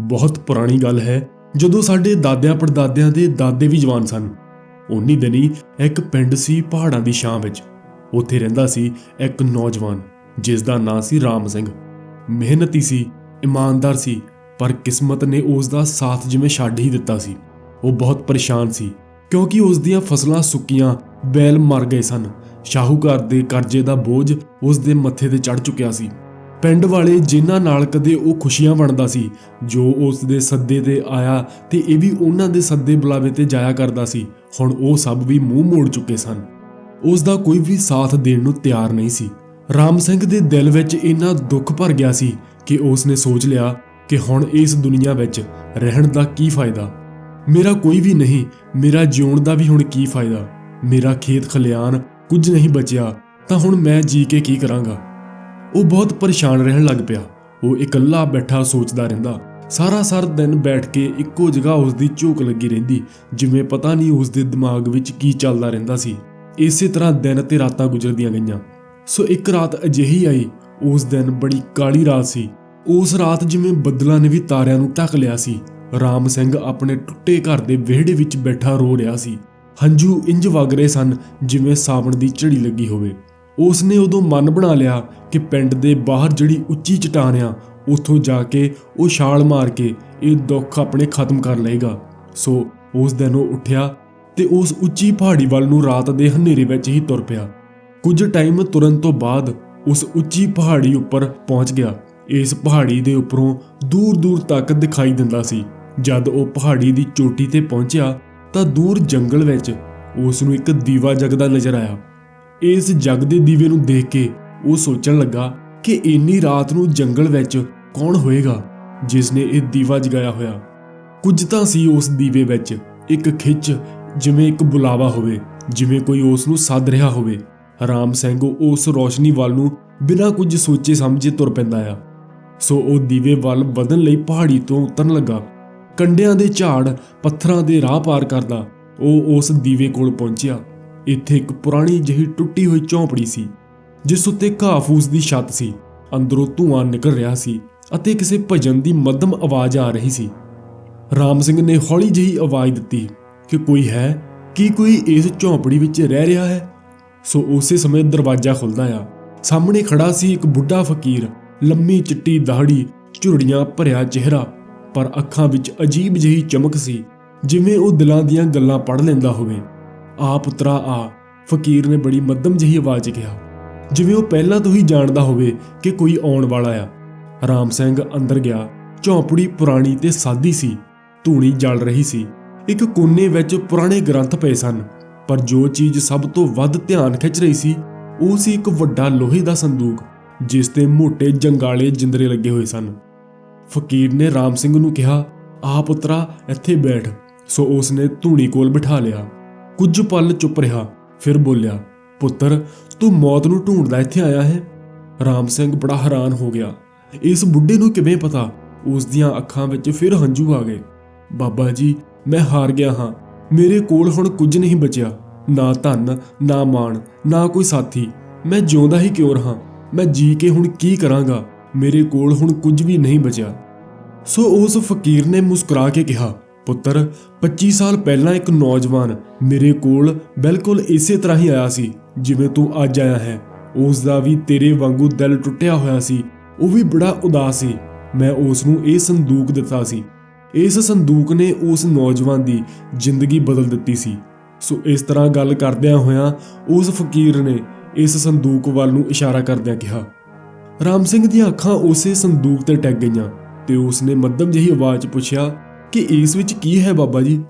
ਬਹੁਤ ਪੁਰਾਣੀ ਗੱਲ ਹੈ, ਜਦੋਂ ਸਾਡੇ ਦਾਦਿਆਂ ਪੜਦਾਦਿਆਂ ਦੇ ਦਾਦੇ ਵੀ ਜਵਾਨ ਸਨ। ਉਨੀ ਦਿਨੀ ਇੱਕ ਪਿੰਡ ਸੀ ਪਹਾੜਾਂ ਦੀ ਛਾਂ ਵਿੱਚ। ਉੱਥੇ ਰਹਿੰਦਾ ਸੀ ਇੱਕ ਨੌਜਵਾਨ, ਜਿਸ ਦਾ ਨਾਂ ਸੀ ਰਾਮ ਸਿੰਘ। ਮਿਹਨਤੀ ਸੀ, ਇਮਾਨਦਾਰ ਸੀ, ਪਰ ਕਿਸਮਤ ਨੇ ਉਸ ਦਾ ਸਾਥ ਜਿਵੇਂ ਛੱਡ ਹੀ ਦਿੱਤਾ ਸੀ। ਉਹ ਬਹੁਤ ਪਰੇਸ਼ਾਨ ਸੀ, ਕਿਉਂਕਿ ਉਸ ਦੀਆਂ ਫਸਲਾਂ ਸੁੱਕੀਆਂ, ਬੈਲ ਮਰ ਗਏ ਸਨ। ਸ਼ਾਹੂਕਾਰ ਦੇ ਕਰਜ਼ੇ ਦਾ ਬੋਝ ਉਸ ਦੇ ਮੱਥੇ ਤੇ ਚੜ ਚੁੱਕਿਆ ਸੀ। ਪਿੰਡ ਵਾਲੇ ਜਿਨ੍ਹਾਂ ਨਾਲ ਕਦੇ ਉਹ ਖੁਸ਼ੀਆਂ ਵੰਡਦਾ ਸੀ, ਜੋ ਉਸ ਦੇ ਸੱਦੇ ਤੇ ਆਇਆ ਤੇ ਇਹ ਵੀ ਉਹਨਾਂ ਦੇ ਸੱਦੇ ਬੁਲਾਵੇ ਤੇ ਜਾਇਆ ਕਰਦਾ ਸੀ, ਹੁਣ ਉਹ ਸਭ ਵੀ ਮੂੰਹ ਮੋੜ ਚੁੱਕੇ ਸਨ। ਉਸ ਦਾ ਕੋਈ ਵੀ ਸਾਥ ਦੇਣ ਨੂੰ ਤਿਆਰ ਨਹੀਂ ਸੀ। ਰਾਮ ਸਿੰਘ ਦੇ ਦਿਲ ਵਿੱਚ ਇੰਨਾ ਦੁੱਖ ਭਰ ਗਿਆ ਸੀ ਕਿ ਉਸ ਨੇ ਸੋਚ ਲਿਆ ਕਿ ਹੁਣ ਇਸ ਦੁਨੀਆ ਵਿੱਚ ਰਹਿਣ ਦਾ ਕੀ ਫਾਇਦਾ। ਮੇਰਾ ਕੋਈ ਵੀ ਨਹੀਂ, ਮੇਰਾ ਜਿਉਣ ਦਾ ਵੀ ਹੁਣ ਕੀ ਫਾਇਦਾ। ਮੇਰਾ ਖੇਤ ਖਲਿਆਣ ਕੁਝ ਨਹੀਂ ਬਚਿਆ, ਤਾਂ ਹੁਣ ਮੈਂ ਜੀ ਕੇ ਕੀ ਕਰਾਂਗਾ? ਉਹ ਬਹੁਤ ਪਰੇਸ਼ਾਨ ਰਹਿਣ ਲੱਗ ਪਿਆ। ਉਹ ਇਕੱਲਾ ਬੈਠਾ ਸੋਚਦਾ ਰਹਿੰਦਾ। ਸਾਰਾ ਸਾਰ ਦਿਨ ਬੈਠ ਕੇ ਇੱਕੋ ਜਗ੍ਹਾ ਉਸ ਦੀ ਝੋਕ ਲੱਗੀ ਰਹਿੰਦੀ, ਜਿਵੇਂ ਪਤਾ ਨਹੀਂ ਉਸ ਦੇ ਦਿਮਾਗ ਵਿੱਚ ਕੀ ਚੱਲਦਾ ਰਹਿੰਦਾ ਸੀ। ਇਸੇ ਤਰ੍ਹਾਂ ਦਿਨ ਤੇ ਰਾਤਾਂ ਗੁਜ਼ਰਦੀਆਂ ਗਈਆਂ। ਸੋ ਇੱਕ ਰਾਤ ਅਜਿਹੀ ਆਈ, ਉਸ ਦਿਨ ਬੜੀ ਕਾਲੀ ਰਾਤ ਸੀ। ਉਸ ਰਾਤ ਜਿਵੇਂ ਬੱਦਲਾਂ ਨੇ ਵੀ ਤਾਰਿਆਂ ਨੂੰ ਢੱਕ ਲਿਆ ਸੀ। ਰਾਮ ਸਿੰਘ ਆਪਣੇ ਟੁੱਟੇ ਘਰ ਦੇ ਵਿਹੜੇ ਵਿੱਚ ਬੈਠਾ ਰੋ ਰਿਹਾ ਸੀ। ਹੰਝੂ ਇੰਜ ਵਗ ਰਹੇ ਸਨ ਜਿਵੇਂ ਸਾਵਣ ਦੀ ਝੜੀ ਲੱਗੀ ਹੋਵੇ। ਉਸ ਨੇ ਉਦੋਂ ਮਨ ਬਣਾ ਲਿਆ ਕਿ ਪਿੰਡ ਦੇ ਬਾਹਰ ਜਿਹੜੀ ਉੱਚੀ ਚਟਾਨ ਆ, ਉੱਥੋਂ ਜਾ ਕੇ ਉਹ ਛਾਲ ਮਾਰ ਕੇ ਇਹ ਦੁੱਖ ਆਪਣੇ ਖਤਮ ਕਰ ਲਏਗਾ। ਸੋ ਉਸ ਦਿਨ ਉਹ ਉੱਠਿਆ ਤੇ ਉਸ ਉੱਚੀ ਪਹਾੜੀ ਵੱਲ ਨੂੰ ਰਾਤ ਦੇ ਹਨੇਰੇ ਵਿੱਚ ਹੀ ਤੁਰ ਪਿਆ। ਕੁਝ ਟਾਈਮ ਤੁਰਨ ਤੋਂ ਬਾਅਦ ਉਸ ਉੱਚੀ ਪਹਾੜੀ ਉੱਪਰ ਪਹੁੰਚ ਗਿਆ। ਇਸ ਪਹਾੜੀ ਦੇ ਉੱਪਰੋਂ ਦੂਰ ਦੂਰ ਤੱਕ ਦਿਖਾਈ ਦਿੰਦਾ ਸੀ। ਜਦ ਉਹ ਪਹਾੜੀ ਦੀ ਚੋਟੀ ਤੇ ਪਹੁੰਚਿਆ ਤਾਂ ਦੂਰ ਜੰਗਲ ਵਿੱਚ ਉਸ ਨੂੰ ਇੱਕ ਦੀਵਾ ਜਗਦਾ ਨਜ਼ਰ ਆਇਆ। ਇਸ ਜਗ ਦੇ ਦੀਵੇ ਨੂੰ ਦੇਖ ਕੇ ਉਹ ਸੋਚਣ ਲੱਗਾ ਕਿ ਇੰਨੀ ਰਾਤ ਨੂੰ ਜੰਗਲ ਵਿੱਚ ਕੌਣ ਹੋਏਗਾ ਜਿਸ ਨੇ ਇਹ ਦੀਵਾ ਜਗਾਇਆ ਹੋਇਆ। ਕੁਝ ਤਾਂ ਸੀ ਉਸ ਦੀਵੇ ਵਿੱਚ, ਇੱਕ ਖਿੱਚ ਜਿਵੇਂ ਇੱਕ ਬੁਲਾਵਾ ਹੋਵੇ, ਜਿਵੇਂ ਕੋਈ ਉਸ ਨੂੰ ਸੱਦ ਰਿਹਾ ਹੋਵੇ। ਰਾਮ ਸਿੰਘ ਉਸ ਰੋਸ਼ਨੀ ਵੱਲ ਨੂੰ ਬਿਨਾਂ ਕੁਝ ਸੋਚੇ ਸਮਝੇ ਤੁਰ ਪੈਂਦਾ ਆ। ਸੋ ਉਹ ਦੀਵੇ ਵੱਲ ਵਧਣ ਲਈ ਪਹਾੜੀ ਤੋਂ ਉਤਰਨ ਲੱਗਾ। ਕੰਡਿਆਂ ਦੇ ਝਾੜ ਪੱਥਰਾਂ ਦੇ ਰਾਹ ਪਾਰ ਕਰਦਾ, ਉਹ ਉਸ ਦੀਵੇ ਕੋਲ ਪਹੁੰਚਿਆ। ਇੱਥੇ ਇੱਕ ਪੁਰਾਣੀ ਜਿਹੀ ਟੁੱਟੀ ਹੋਈ ਝੌਂਪੜੀ ਸੀ, ਜਿਸ ਉੱਤੇ ਘਾਹ-ਫੂਸ ਦੀ ਛੱਤ ਸੀ। ਅੰਦਰੋਂ ਧੂਆਂ ਨਿਕਲ ਰਿਹਾ ਸੀ ਅਤੇ ਕਿਸੇ ਭਜਨ ਦੀ ਮੱਧਮ ਆਵਾਜ਼ ਆ ਰਹੀ ਸੀ। ਰਾਮ ਸਿੰਘ ਨੇ ਹੌਲੀ ਜਿਹੀ ਆਵਾਜ਼ ਦਿੱਤੀ ਕਿ ਕੋਈ ਹੈ? ਕੀ ਕੋਈ ਇਸ ਝੌਂਪੜੀ ਵਿੱਚ ਰਹਿ ਰਿਹਾ ਹੈ? ਸੋ ਉਸੇ ਸਮੇਂ ਦਰਵਾਜ਼ਾ ਖੁੱਲਦਾ ਆ। ਸਾਹਮਣੇ ਖੜਾ ਸੀ ਇੱਕ ਬੁੱਢਾ ਫਕੀਰ। ਲੰਮੀ ਚਿੱਟੀ ਦਾੜੀ ਝੁਰੜੀਆਂ ਭਰਿਆ ਚਿਹਰਾ, ਪਰ ਅੱਖਾਂ ਵਿੱਚ ਅਜੀਬ ਜਿਹੀ ਚਮਕ ਸੀ, ਜਿਵੇਂ ਉਹ ਦਿਲਾਂ ਦੀਆਂ ਗੱਲਾਂ ਪੜ੍ਹ ਲੈਂਦਾ ਹੋਵੇ। ਆ ਪੁੱਤਰਾ ਆ। ਫਕੀਰ ਨੇ ਬੜੀ ਮੱਧਮ ਜਿਹੀ ਆਵਾਜ਼ 'ਚ ਕਿਹਾ। ਜਿਵੇਂ ਉਹ ਪਹਿਲਾਂ ਤੋਂ ਹੀ ਜਾਣਦਾ ਹੋਵੇ ਕਿ ਕੋਈ ਆਉਣ ਵਾਲਾ ਆ। ਰਾਮ ਸਿੰਘ ਅੰਦਰ ਗਿਆ। ਝੌਂਪੜੀ ਪੁਰਾਣੀ ਤੇ ਸਾਦੀ ਸੀ। ਧੂਣੀ ਜਲ ਰਹੀ ਸੀ। ਇੱਕ ਕੋਨੇ ਵਿੱਚ ਪੁਰਾਣੇ ਗ੍ਰੰਥ ਪਏ ਸਨ। ਪਰ ਜੋ ਚੀਜ਼ ਸਭ ਤੋਂ ਵੱਧ ਧਿਆਨ ਖਿੱਚ ਰਹੀ ਸੀ, ਉਹ ਸੀ ਇੱਕ ਵੱਡਾ ਲੋਹੇ ਦਾ ਸੰਦੂਕ, ਜਿਸ ਤੇ ਮੋٹے ਜੰਗਾਲੇ ਜਿੰਦਰੇ ਲੱਗੇ ਹੋਏ ਸਨ। ਫਕੀਰ ਨੇ ਰਾਮ ਸਿੰਘ ਨੂੰ ਕਿਹਾ, ਆ ਪੁੱਤਰਾ, ਇੱਥੇ ਬੈਠ। ਸੋ ਉਸ ਨੇ ਧੂਣੀ ਕੋਲ ਬਿਠਾ ਲਿਆ। ਕੁਝ ਪਲ ਚੁੱਪ ਰਿਹਾ, ਫਿਰ ਬੋਲਿਆ, ਪੁੱਤਰ, ਤੂੰ ਮੌਤ ਨੂੰ ਢੂੰਡਦਾ ਇੱਥੇ ਆਇਆ ਹੈ? ਰਾਮ ਸਿੰਘ ਬੜਾ ਹੈਰਾਨ ਹੋ ਗਿਆ। ਇਸ ਬੁੱਢੇ ਨੂੰ ਕਿਵੇਂ ਪਤਾ? ਉਸ ਦੀਆਂ ਅੱਖਾਂ ਵਿੱਚ ਫਿਰ ਹੰਝੂ ਆ ਗਏ। ਬਾਬਾ ਜੀ, ਮੈਂ ਹਾਰ ਗਿਆ ਹਾਂ। ਮੇਰੇ ਕੋਲ ਹੁਣ ਕੁਝ ਨਹੀਂ ਬਚਿਆ। ਨਾ ਧਨ, ਨਾ ਮਾਣ, ਨਾ ਕੋਈ ਸਾਥੀ। ਮੈਂ ਜਿਉਂਦਾ ਹੀ ਕਿਉਂ ਰਹਾ? ਮੈਂ ਜੀ ਕੇ ਹੁਣ ਕੀ ਕਰਾਂਗਾ? ਮੇਰੇ ਕੋਲ ਹੁਣ ਕੁਝ ਵੀ ਨਹੀਂ ਬਚਿਆ। ਸੋ ਉਸ ਫਕੀਰ ਨੇ ਮੁਸਕਰਾ ਕੇ ਕਿਹਾ ਪੁੱਤਰ 25 ਸਾਲ ਪਹਿਲਾਂ ਇੱਕ ਨੌਜਵਾਨ ਮੇਰੇ ਕੋਲ ਬਿਲਕੁਲ ਇਸੇ ਤਰ੍ਹਾਂ ਹੀ ਆਇਆ ਸੀ, ਜਿਵੇਂ ਤੂੰ ਅੱਜ ਆਇਆ ਹੈ। ਉਸ ਦਾ ਵੀ ਤੇਰੇ ਵਾਂਗੂ ਦਿਲ ਟੁੱਟਿਆ ਹੋਇਆ ਸੀ। ਉਹ ਵੀ ਬੜਾ ਉਦਾਸ ਸੀ। ਮੈਂ ਉਸ ਨੂੰ ਇਹ ਸੰਦੂਕ ਦਿੱਤਾ ਸੀ। ਇਸ ਸੰਦੂਕ ਨੇ ਉਸ ਨੌਜਵਾਨ ਦੀ ਜ਼ਿੰਦਗੀ ਬਦਲ ਦਿੱਤੀ ਸੀ। ਸੋ ਇਸ ਤਰ੍ਹਾਂ ਗੱਲ ਕਰਦਿਆਂ ਹੋਇਆਂ ਉਸ ਫਕੀਰ ਨੇ ਇਸ ਸੰਦੂਕ ਵੱਲ ਨੂੰ ਇਸ਼ਾਰਾ ਕਰਦਿਆਂ ਕਿਹਾ, ਰਾਮ ਸਿੰਘ ਦੀਆਂ ਅੱਖਾਂ ਉਸੇ ਸੰਦੂਕ ਤੇ ਟਿਕ ਗਈਆਂ। ਤੇ ਉਸ ਨੇ ਮੱਧਮ ਜਿਹੀ ਆਵਾਜ਼ 'ਚ ਪੁੱਛਿਆ ਕਿ ਇਸ ਵਿੱਚ ਕੀ ਹੈ ਬਾਬਾ ਜੀ?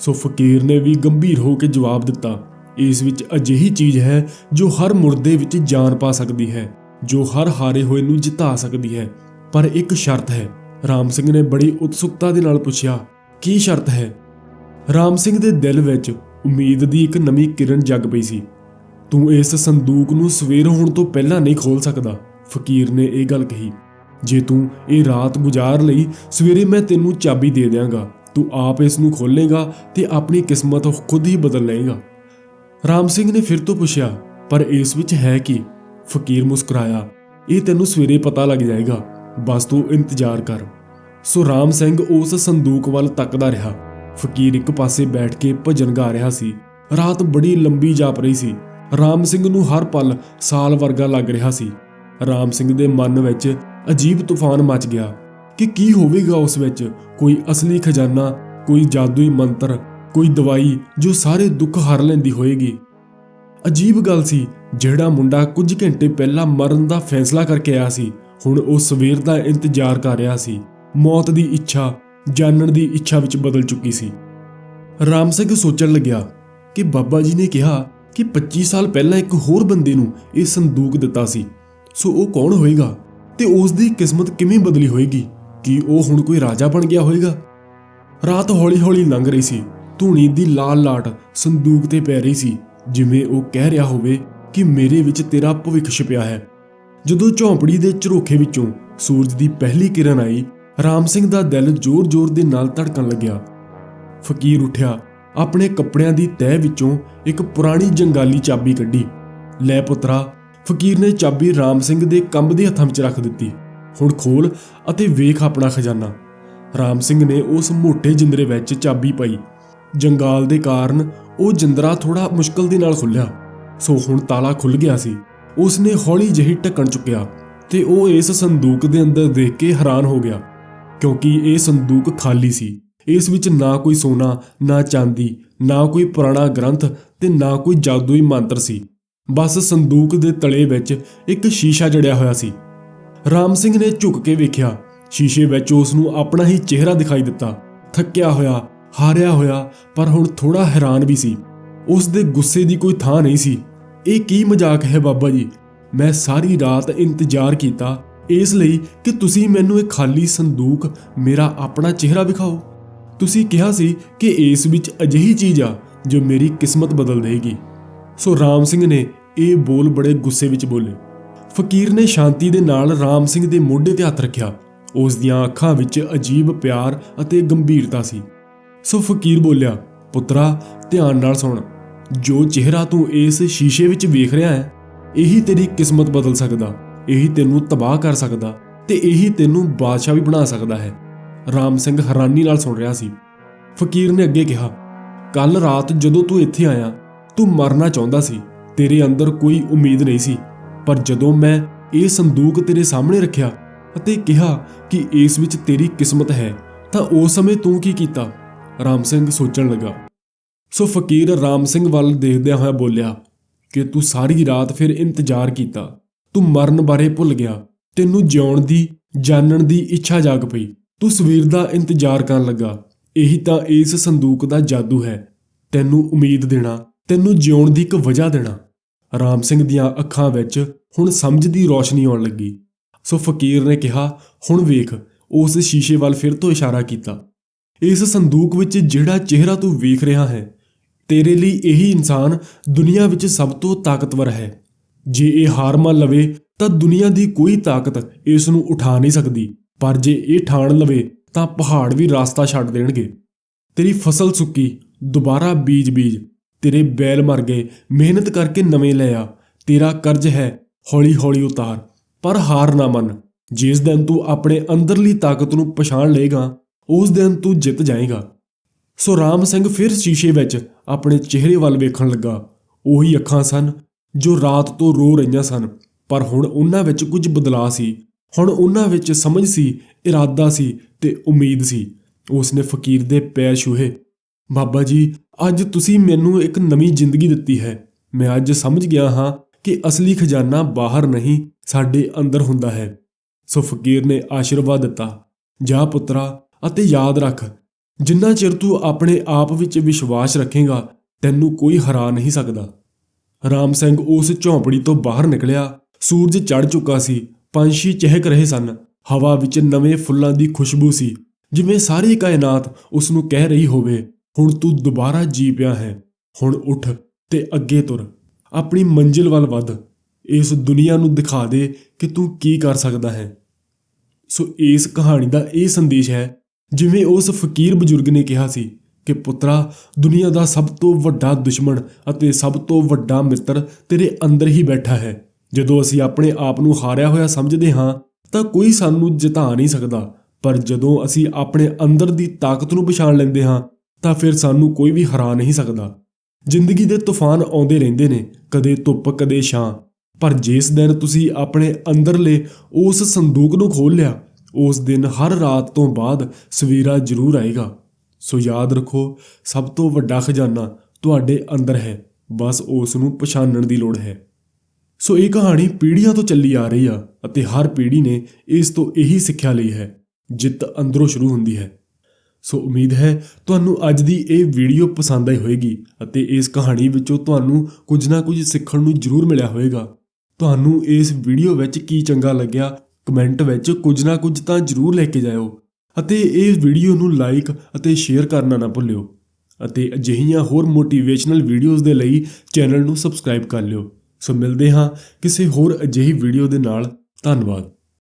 ਸੋ ਫਕੀਰ ਨੇ ਵੀ ਗੰਭੀਰ ਹੋ ਕੇ ਜਵਾਬ ਦਿੱਤਾ, ਇਸ ਵਿੱਚ ਅਜਿਹੀ ਚੀਜ਼ ਹੈ ਜੋ ਹਰ ਮੁਰਦੇ ਵਿੱਚ ਜਾਨ ਪਾ ਸਕਦੀ ਹੈ, ਜੋ ਹਰ ਹਾਰੇ ਹੋਏ ਨੂੰ ਜਿਤਾ ਸਕਦੀ ਹੈ। ਪਰ ਇੱਕ ਸ਼ਰਤ ਹੈ, ਰਾਮ ਸਿੰਘ ਨੇ ਬੜੀ ਉਤਸੁਕਤਾ ਦੇ ਨਾਲ ਪੁੱਛਿਆ, ਕੀ ਸ਼ਰਤ ਹੈ? ਰਾਮ ਸਿੰਘ ਦੇ ਦਿਲ ਵਿੱਚ ਉਮੀਦ ਦੀ ਇੱਕ ਨਵੀਂ ਕਿਰਨ ਜਗ ਪਈ ਸੀ। ਤੂੰ ਇਸ ਸੰਦੂਕ ਨੂੰ ਸਵੇਰ ਹੋਣ ਤੋਂ ਪਹਿਲਾਂ ਨਹੀਂ ਖੋਲ ਸਕਦਾ, ਫਕੀਰ ਨੇ ਇਹ ਗੱਲ ਕਹੀ। ਜੇ ਤੂੰ ਇਹ ਰਾਤ ਗੁਜ਼ਾਰ ਲਈ ਸਵੇਰੇ ਮੈਂ ਤੈਨੂੰ ਚਾਬੀ ਦੇ ਦਿਆਂਗਾ, ਤੂੰ ਆਪ ਇਸ ਨੂੰ ਖੋਲੇਗਾ ਤੇ ਆਪਣੀ ਕਿਸਮਤ ਖੁਦ ਹੀ ਬਦਲ ਲਏਗਾ। ਰਾਮ ਸਿੰਘ ਨੇ ਫਿਰ ਤੋਂ ਪੁੱਛਿਆ, ਪਰ ਇਸ ਵਿੱਚ ਹੈ ਕੀ? ਫਕੀਰ ਮੁਸਕਰਾਇਆ, ਇਹ ਤੈਨੂੰ ਸਵੇਰੇ ਪਤਾ ਲੱਗ ਜਾਏਗਾ, ਬਸ ਤੂੰ ਇੰਤਜ਼ਾਰ ਕਰ। ਸੋ ਰਾਮ ਸਿੰਘ ਉਸ ਸੰਦੂਕ ਵੱਲ ਤੱਕਦਾ ਰਿਹਾ। ਫਕੀਰ ਇੱਕ ਪਾਸੇ ਬੈਠ ਕੇ ਭਜਨ ਗਾ ਰਿਹਾ ਸੀ। ਰਾਤ ਬੜੀ ਲੰਬੀ ਜਾਪ ਰਹੀ ਸੀ। ਰਾਮ ਸਿੰਘ ਨੂੰ ਹਰ ਪਲ ਸਾਲ ਵਰਗਾ ਲੱਗ ਰਿਹਾ ਸੀ। ਰਾਮ ਸਿੰਘ ਦੇ ਮਨ ਵਿੱਚ ਅਜੀਬ ਤੂਫਾਨ ਮਚ ਗਿਆ ਕਿ ਕੀ ਹੋਵੇਗਾ ਉਸ ਵਿੱਚ? ਕੋਈ ਅਸਲੀ ਖਜ਼ਾਨਾ, ਕੋਈ ਜਾਦੂਈ ਮੰਤਰ, ਕੋਈ ਦਵਾਈ ਜੋ ਸਾਰੇ ਦੁੱਖ ਹਰ ਲੈਂਦੀ ਹੋਏਗੀ। ਅਜੀਬ ਗੱਲ ਸੀ, ਜਿਹੜਾ ਮੁੰਡਾ ਕੁਝ ਘੰਟੇ ਪਹਿਲਾਂ ਮਰਨ ਦਾ ਫੈਸਲਾ ਕਰਕੇ ਆਇਆ ਸੀ, ਹੁਣ ਉਹ ਸਵੇਰ ਦਾ ਇੰਤਜ਼ਾਰ ਕਰ ਰਿਹਾ ਸੀ। ਮੌਤ ਦੀ ਇੱਛਾ ਜਾਣਨ ਦੀ ਇੱਛਾ ਵਿੱਚ ਬਦਲ ਚੁੱਕੀ ਸੀ। ਰਾਮ ਸਿੰਘ ਸੋਚਣ ਲੱਗਿਆ ਕਿ ਬਾਬਾ ਜੀ ਨੇ ਕਿਹਾ ਕਿ 25 ਸਾਲ ਪਹਿਲਾਂ ਇੱਕ ਹੋਰ ਬੰਦੇ ਨੂੰ ਇਹ ਸੰਦੂਕ ਦਿੱਤਾ ਸੀ। ਸੋ ਉਹ ਕੌਣ ਹੋਏਗਾ? ਤੇ ਉਸ ਦੀ ਕਿਸਮਤ ਕਿਵੇਂ ਬਦਲੀ ਹੋਏਗੀ? ਕਿ ਉਹ ਹੁਣ ਕੋਈ ਰਾਜਾ ਬਣ ਗਿਆ ਹੋਏਗਾ? ਰਾਤ ਹੌਲੀ-ਹੌਲੀ ਲੰਘ ਰਹੀ ਸੀ। ਧੂਣੀ ਦੀ ਲਾਲ ਲਾਟ ਸੰਦੂਕ ਤੇ ਪੈ ਰਹੀ ਸੀ। ਜਿਵੇਂ ਉਹ ਕਹਿ ਰਿਹਾ ਹੋਵੇ ਕਿ ਮੇਰੇ ਵਿੱਚ ਤੇਰਾ ਭਵਿੱਖ ਛਿਪਿਆ ਹੈ। ਜਦੋਂ ਝੌਂਪੜੀ ਦੇ ਝਰੋਖੇ ਵਿੱਚੋਂ ਸੂਰਜ ਦੀ ਪਹਿਲੀ ਕਿਰਨ ਆਈ, ਰਾਮ ਸਿੰਘ ਦਾ ਦਿਲ ਜ਼ੋਰ-ਜ਼ੋਰ ਦੇ ਨਾਲ ਧੜਕਣ ਲੱਗਿਆ। ਫਕੀਰ ਉੱਠਿਆ, ਆਪਣੇ ਕੱਪੜਿਆਂ ਦੀ ਤਹਿ ਵਿੱਚੋਂ ਇੱਕ ਪੁਰਾਣੀ ਜੰਗਾਲੀ ਚਾਬੀ ਕੱਢੀ। ਲੈ ਪੁੱਤਰਾ ਫਕੀਰ ਨੇ ਚਾਬੀ ਰਾਮ ਸਿੰਘ ਦੇ ਕੰਬਦੇ ਹੱਥਾਂ ਵਿੱਚ ਰੱਖ ਦਿੱਤੀ। ਹੁਣ ਖੋਲ ਅਤੇ ਵੇਖ ਆਪਣਾ ਖਜ਼ਾਨਾ। ਰਾਮ ਸਿੰਘ ਨੇ ਉਸ ਮੋٹے ਜਿੰਦਰੇ ਵਿੱਚ ਚਾਬੀ ਪਾਈ। ਜੰਗਾਲ ਦੇ ਕਾਰਨ ਉਹ ਜਿੰਦਰਾ ਥੋੜਾ ਮੁਸ਼ਕਲ ਦੇ ਨਾਲ ਖੁੱਲਿਆ ਸੋ ਹੁਣ ਤਾਲਾ ਖੁੱਲ ਗਿਆ ਸੀ। ਉਸ ਨੇ ਹੌਲੀ ਜਿਹੀ ਢੱਕਣ ਚੁੱਕਿਆ ਤੇ ਉਹ ਇਸ ਸੰਦੂਕ ਦੇ ਅੰਦਰ ਦੇਖ ਕੇ ਹੈਰਾਨ ਹੋ ਗਿਆ। ਕਿਉਂਕਿ ਇਹ ਸੰਦੂਕ ਖਾਲੀ ਸੀ। ਇਸ ਵਿੱਚ ਨਾ ਕੋਈ ਸੋਨਾ, ਨਾ ਚਾਂਦੀ, ਨਾ ਕੋਈ ਪੁਰਾਣਾ ਗ੍ਰੰਥ ਤੇ ਨਾ ਕੋਈ ਜਾਦੂਈ ਮੰਤਰ ਸੀ। ਬਸ ਸੰਦੂਕ ਦੇ ਤਲੇ ਵਿੱਚ ਇੱਕ ਸ਼ੀਸ਼ਾ ਜੜਿਆ ਹੋਇਆ ਸੀ। ਰਾਮ ਸਿੰਘ ਨੇ ਝੁੱਕ ਕੇ ਵੇਖਿਆ। ਸ਼ੀਸ਼ੇ ਵਿੱਚ ਉਸ ਨੂੰ ਆਪਣਾ ਹੀ ਚਿਹਰਾ ਦਿਖਾਈ ਦਿੱਤਾ। ਥੱਕਿਆ ਹੋਇਆ, ਹਾਰਿਆ ਹੋਇਆ, ਪਰ ਹੁਣ ਥੋੜਾ ਹੈਰਾਨ ਵੀ ਸੀ। ਉਸ ਦੇ ਗੁੱਸੇ ਦੀ ਕੋਈ ਥਾਂ ਨਹੀਂ ਸੀ। ਇਹ ਕੀ ਮਜ਼ਾਕ ਹੈ ਬਾਬਾ ਜੀ? ਮੈਂ ਸਾਰੀ ਰਾਤ ਇੰਤਜ਼ਾਰ ਕੀਤਾ। ਇਸ ਲਈ ਕਿ ਤੁਸੀਂ ਮੈਨੂੰ ਇਹ ਖਾਲੀ ਸੰਦੂਕ, ਮੇਰਾ ਆਪਣਾ ਚਿਹਰਾ ਵਿਖਾਓ। ਤੁਸੀਂ ਕਿਹਾ ਸੀ ਕਿ ਇਸ ਵਿੱਚ ਅਜਿਹੀ ਚੀਜ਼ ਆ, ਜੋ ਮੇਰੀ ਕਿਸਮਤ ਬਦਲ ਦੇਗੀ। ਸੋ ਰਾਮ ਸਿੰਘ ਨੇ ਇਹ ਬੋਲ ਬੜੇ ਗੁੱਸੇ ਵਿੱਚ ਬੋਲੇ। ਫਕੀਰ ਨੇ ਸ਼ਾਂਤੀ ਦੇ ਨਾਲ ਰਾਮ ਸਿੰਘ ਦੇ ਮੋਢੇ ਤੇ ਹੱਥ ਰੱਖਿਆ। ਉਸ ਦੀਆਂ ਅੱਖਾਂ ਵਿੱਚ ਅਜੀਬ ਪਿਆਰ ਅਤੇ ਗੰਭੀਰਤਾ ਸੀ। ਸੋ ਫਕੀਰ ਬੋਲਿਆ, ਪੁੱਤਰਾ, ਧਿਆਨ ਨਾਲ ਸੁਣ। ਜੋ ਚਿਹਰਾ ਤੂੰ ਇਸ ਸ਼ੀਸ਼ੇ ਵਿੱਚ ਵੇਖ ਰਿਹਾ ਹੈ, ਇਹੀ ਤੇਰੀ ਕਿਸਮਤ ਬਦਲ ਸਕਦਾ। ਇਹੀ ਤੈਨੂੰ ਤਬਾਹ ਕਰ ਸਕਦਾ ਤੇ ਇਹੀ ਤੈਨੂੰ ਬਾਦਸ਼ਾਹ ਵੀ ਬਣਾ ਸਕਦਾ ਹੈ। ਰਾਮ ਸਿੰਘ ਹੈਰਾਨੀ ਨਾਲ ਸੁਣ ਰਿਹਾ ਸੀ। ਫਕੀਰ ਨੇ ਅੱਗੇ ਕਿਹਾ ਕੱਲ ਰਾਤ ਜਦੋਂ ਤੂੰ ਇੱਥੇ ਆਇਆ, ਤੂੰ ਮਰਨਾ ਚਾਹੁੰਦਾ ਸੀ। ਤੇਰੇ ਅੰਦਰ ਕੋਈ ਉਮੀਦ ਨਹੀਂ ਸੀ। ਪਰ ਜਦੋਂ ਮੈਂ ਇਹ ਸੰਦੂਕ ਤੇਰੇ ਸਾਹਮਣੇ ਰੱਖਿਆ ਅਤੇ ਕਿਹਾ ਕਿ ਇਸ ਵਿੱਚ ਤੇਰੀ ਕਿਸਮਤ ਹੈ, ਤਾਂ ਉਸ ਸਮੇਂ ਤੂੰ ਕੀ ਕੀਤਾ? ਰਾਮ ਸਿੰਘ ਸੋਚਣ ਲੱਗਾ। ਸੋ ਫਕੀਰ ਰਾਮ ਸਿੰਘ ਵੱਲ ਦੇਖਦਿਆਂ ਹੋਇਆ ਬੋਲਿਆ, ਕਿ ਤੂੰ ਸਾਰੀ ਰਾਤ ਫਿਰ ਇੰਤਜ਼ਾਰ ਕੀਤਾ। ਤੂੰ ਮਰਨ ਬਾਰੇ ਭੁੱਲ ਗਿਆ। ਤੈਨੂੰ ਜਿਉਣ ਦੀ, ਜਾਣਨ ਦੀ ਇੱਛਾ ਜਾਗ ਪਈ। ਤੂੰ ਸਵੇਰ ਦਾ ਇੰਤਜ਼ਾਰ ਕਰਨ ਲੱਗਾ। ਇਹੀ ਤਾਂ ਇਸ ਸੰਦੂਕ ਦਾ ਜਾਦੂ ਹੈ। ਤੈਨੂੰ ਉਮੀਦ ਦੇਣਾ ਤੈਨੂੰ ਜਿਉਣ ਦੀ ਇੱਕ ਵਜ੍ਹਾ ਦੇਣਾ। ਰਾਮ ਸਿੰਘ ਦੀਆਂ ਅੱਖਾਂ ਵਿੱਚ ਹੁਣ ਸਮਝ ਦੀ ਰੋਸ਼ਨੀ ਆਉਣ ਲੱਗੀ। ਸੋ ਫਕੀਰ ਨੇ ਕਿਹਾ, ਹੁਣ ਵੇਖ, ਉਸ ਸ਼ੀਸ਼ੇ ਵੱਲ ਫਿਰ ਤੋਂ ਇਸ਼ਾਰਾ ਕੀਤਾ। ਇਸ ਸੰਦੂਕ ਵਿੱਚ ਜਿਹੜਾ ਚਿਹਰਾ ਤੂੰ ਵੇਖ ਰਿਹਾ ਹੈ, ਤੇਰੇ ਲਈ ਇਹੀ ਇਨਸਾਨ ਦੁਨੀਆ ਵਿੱਚ ਸਭ ਤੋਂ ਤਾਕਤਵਰ ਹੈ। ਜੇ ਇਹ ਹਾਰ ਮੰਨ ਲਵੇ, ਤਾਂ ਦੁਨੀਆ ਦੀ ਕੋਈ ਤਾਕਤ ਇਸ ਨੂੰ ਉਠਾ ਨਹੀਂ ਸਕਦੀ। ਪਰ ਜੇ ਇਹ ਠਾਣ ਲਵੇ, ਤਾਂ ਪਹਾੜ ਵੀ ਰਾਸਤਾ ਛੱਡ ਦੇਣਗੇ। ਤੇਰੀ ਫਸਲ ਸੁੱਕੀ, ਦੁਬਾਰਾ ਬੀਜ ਬੀਜ ਤੇਰੇ ਬੈਲ ਮਰ ਗਏ। ਮਿਹਨਤ ਕਰਕੇ ਨਵੇਂ ਲੈ ਆ। ਤੇਰਾ ਕਰਜ਼ ਹੈ ਹੌਲੀ ਹੌਲੀ ਉਤਾਰ। ਪਰ ਹਾਰ ਨਾ ਮੰਨ। ਜਿਸ ਦਿਨ ਤੂੰ ਆਪਣੇ ਅੰਦਰਲੀ ਤਾਕਤ ਨੂੰ ਪਛਾਣ ਲਏਗਾ, ਉਸ ਦਿਨ ਤੂੰ ਜਿੱਤ ਜਾਏਗਾ। ਸੋ ਰਾਮ ਸਿੰਘ ਫਿਰ ਸ਼ੀਸ਼ੇ ਵਿੱਚ ਆਪਣੇ ਚਿਹਰੇ ਵੱਲ ਵੇਖਣ ਲੱਗਾ। ਉਹੀ ਅੱਖਾਂ ਸਨ ਜੋ ਰਾਤ ਤੋਂ ਰੋ ਰਹੀਆਂ ਸਨ। ਪਰ ਹੁਣ ਉਹਨਾਂ ਵਿੱਚ ਕੁਝ ਬਦਲਾਅ ਸੀ। ਹੁਣ ਉਹਨਾਂ ਵਿੱਚ ਸਮਝ ਸੀ, ਇਰਾਦਾ ਸੀ ਤੇ ਉਮੀਦ ਸੀ। ਉਸ ਨੇ ਫਕੀਰ ਦੇ ਪੈਰ ਛੂਹੇ। ਬਾਬਾ ਜੀ, ਅੱਜ ਤੁਸੀਂ ਮੈਨੂੰ ਇੱਕ ਨਵੀਂ ਜ਼ਿੰਦਗੀ ਦਿੱਤੀ ਹੈ। ਮੈਂ ਅੱਜ ਸਮਝ ਗਿਆ ਹਾਂ ਕਿ ਅਸਲੀ ਖਜ਼ਾਨਾ ਬਾਹਰ ਨਹੀਂ, ਸਾਡੇ ਅੰਦਰ ਹੁੰਦਾ ਹੈ। ਸੋ ਫਕੀਰ ਨੇ ਆਸ਼ੀਰਵਾਦ ਦਿੱਤਾ। ਜਾ ਪੁੱਤਰਾ, ਅਤੇ ਯਾਦ ਰੱਖ, ਜਿੰਨਾ ਚਿਰ ਤੂੰ ਆਪਣੇ ਆਪ ਵਿੱਚ ਵਿਸ਼ਵਾਸ ਰੱਖੇਗਾ, ਤੈਨੂੰ ਕੋਈ ਹਰਾ ਨਹੀਂ ਸਕਦਾ। ਰਾਮ ਸਿੰਘ ਉਸ ਝੌਂਪੜੀ ਤੋਂ ਬਾਹਰ ਨਿਕਲਿਆ। ਸੂਰਜ ਚੜ ਚੁੱਕਾ ਸੀ। ਪੰਛੀ ਚਹਿਕ ਰਹੇ ਸਨ। ਹਵਾ ਵਿੱਚ ਨਵੇਂ ਫੁੱਲਾਂ ਦੀ ਖੁਸ਼ਬੂ ਸੀ। ਜਿਵੇਂ ਸਾਰੀ ਕਾਇਨਾਤ ਉਸ ਨੂੰ ਕਹਿ ਰਹੀ ਹੋਵੇ। ਹੁਣ ਤੂੰ ਦੁਬਾਰਾ ਜੀ ਪਿਆ ਹੈ। ਹੁਣ ਉੱਠ ਤੇ ਅੱਗੇ ਤੁਰ। ਆਪਣੀ ਮੰਜ਼ਿਲ ਵੱਲ ਵੱਧ। ਇਸ ਦੁਨੀਆ ਨੂੰ ਦਿਖਾ ਦੇ ਕਿ ਤੂੰ ਕੀ ਕਰ ਸਕਦਾ ਹੈ। ਸੋ ਇਸ ਕਹਾਣੀ ਦਾ ਇਹ ਸੰਦੇਸ਼ ਹੈ, ਜਿਵੇਂ ਉਸ ਫਕੀਰ ਬਜ਼ੁਰਗ ਨੇ ਕਿਹਾ ਸੀ ਕਿ, ਪੁੱਤਰਾ, ਦੁਨੀਆ ਦਾ ਸਭ ਤੋਂ ਵੱਡਾ ਦੁਸ਼ਮਣ ਅਤੇ ਸਭ ਤੋਂ ਵੱਡਾ ਮਿੱਤਰ ਤੇਰੇ ਅੰਦਰ ਹੀ ਬੈਠਾ ਹੈ। ਜਦੋਂ ਅਸੀਂ ਆਪਣੇ ਆਪ ਨੂੰ ਹਾਰਿਆ ਹੋਇਆ ਸਮਝਦੇ ਹਾਂ, ਤਾਂ ਕੋਈ ਸਾਨੂੰ ਜਿਤਾ ਨਹੀਂ ਸਕਦਾ। ਪਰ ਜਦੋਂ ਅਸੀਂ ਆਪਣੇ ਅੰਦਰ ਦੀ ਤਾਕਤ ਨੂੰ ਪਛਾਣ ਲੈਂਦੇ ਹਾਂ ਤਾਂ ਫਿਰ ਸਾਨੂੰ ਕੋਈ ਵੀ ਹਰਾ ਨਹੀਂ ਸਕਦਾ। ਜ਼ਿੰਦਗੀ ਦੇ ਤੂਫਾਨ ਆਉਂਦੇ ਰਹਿੰਦੇ ਨੇ, ਕਦੇ ਧੁੱਪ, ਕਦੇ ਛਾਂ। ਪਰ ਜਿਸ ਦਿਨ ਤੁਸੀਂ ਆਪਣੇ ਅੰਦਰਲੇ ਉਸ ਸੰਦੂਕ ਨੂੰ ਖੋਲ ਲਿਆ, ਉਸ ਦਿਨ ਹਰ ਰਾਤ ਤੋਂ ਬਾਅਦ ਸਵੇਰਾ ਜ਼ਰੂਰ ਆਏਗਾ। ਸੋ ਯਾਦ ਰੱਖੋ, ਸਭ ਤੋਂ ਵੱਡਾ ਖਜ਼ਾਨਾ ਤੁਹਾਡੇ ਅੰਦਰ ਹੈ, ਬਸ ਉਸ ਨੂੰ ਪਛਾਣਨ ਦੀ ਲੋੜ ਹੈ। ਸੋ ਇਹ ਕਹਾਣੀ ਪੀੜ੍ਹੀਆਂ ਤੋਂ ਚੱਲੀ ਆ ਰਹੀ ਆ, ਅਤੇ ਹਰ ਪੀੜ੍ਹੀ ਨੇ ਇਸ ਤੋਂ ਇਹੀ ਸਿੱਖਿਆ ਲਈ ਹੈ, ਜਿੱਤ ਅੰਦਰੋਂ ਸ਼ੁਰੂ ਹੁੰਦੀ ਹੈ। ਸੋ ਉਮੀਦ ਹੈ ਤੁਹਾਨੂੰ ਅੱਜ ਦੀ ਇਹ ਵੀਡੀਓ ਪਸੰਦ ਆਈ ਹੋਵੇਗੀ ਅਤੇ ਇਸ ਕਹਾਣੀ ਵਿੱਚੋਂ ਤੁਹਾਨੂੰ ਕੁਝ ਨਾ ਕੁਝ ਸਿੱਖਣ ਨੂੰ ਜ਼ਰੂਰ ਮਿਲਿਆ ਹੋਵੇਗਾ। ਤੁਹਾਨੂੰ ਇਸ ਵੀਡੀਓ ਵਿੱਚ ਕੀ ਚੰਗਾ ਲੱਗਿਆ, ਕਮੈਂਟ ਵਿੱਚ ਕੁਝ ਨਾ ਕੁਝ ਤਾਂ ਜ਼ਰੂਰ ਲੈ ਕੇ ਜਾਇਓ ਅਤੇ ਇਸ ਵੀਡੀਓ ਨੂੰ ਲਾਈਕ ਅਤੇ ਸ਼ੇਅਰ ਕਰਨਾ ਨਾ ਭੁੱਲਿਓ ਅਤੇ ਅਜਿਹੀਆਂ ਹੋਰ ਮੋਟੀਵੇਸ਼ਨਲ ਵੀਡੀਓਜ਼ ਦੇ ਲਈ ਚੈਨਲ ਨੂੰ ਸਬਸਕ੍ਰਾਈਬ ਕਰ ਲਿਓ। ਸੋ ਮਿਲਦੇ ਹਾਂ ਕਿਸੇ ਹੋਰ ਅਜਿਹੀ ਵੀਡੀਓ ਦੇ ਨਾਲ। ਧੰਨਵਾਦ।